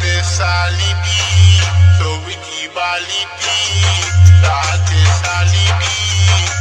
de salibi, so wiki balibi, ta de salibi.